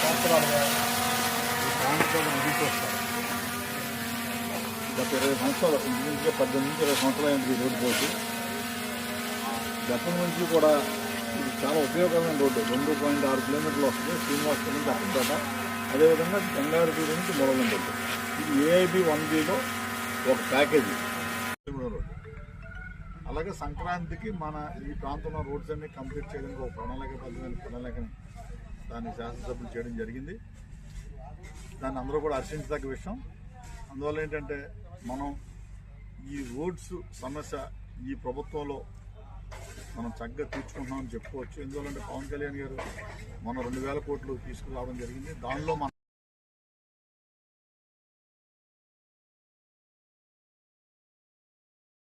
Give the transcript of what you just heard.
సంవత్సరాలుగా ఈ ప్రాంతాలను నిలిచిపోస్తారు గత ఇరవై సంవత్సరాలు ఇంచుమించుగా పద్దెనిమిది నుంచి ఇరవై సంవత్సరాలు అయింది ఈ రోడ్డు పోటీ గతం నుంచి కూడా ఇది చాలా ఉపయోగకరమైన రోడ్డు. రెండు పాయింట్ ఆరు కిలోమీటర్లు వస్తుంది శ్రీనివాసపురం నుంచి అక్కడ అదేవిధంగా గంగారెడ్డి నుంచి మూడవం రోడ్డు. ఇది ఏఐబి వన్ బిలో ఒక ప్యాకేజీ. రోడ్డు అలాగే సంక్రాంతికి మన ఈ ప్రాంతంలో రోడ్స్ అన్ని కంప్లీట్ చేయడానికి ఒక ప్రణాళికబద్ధమైన ప్రణాళికని దాన్ని శాసనసభ్యులు చేయడం జరిగింది. దాన్ని అందరూ కూడా హర్షించదగ్గ విషయం. అందువల్ల ఏంటంటే మనం ఈ రోడ్స్ సమస్య ఈ ప్రభుత్వంలో మనం చక్కగా తీర్చుకుంటున్నామని చెప్పుకోవచ్చు. ఎందువల్లంటే పవన్ కళ్యాణ్ గారు మనం రెండు వేల కోట్లు తీసుకురావడం జరిగింది. దానిలో మనం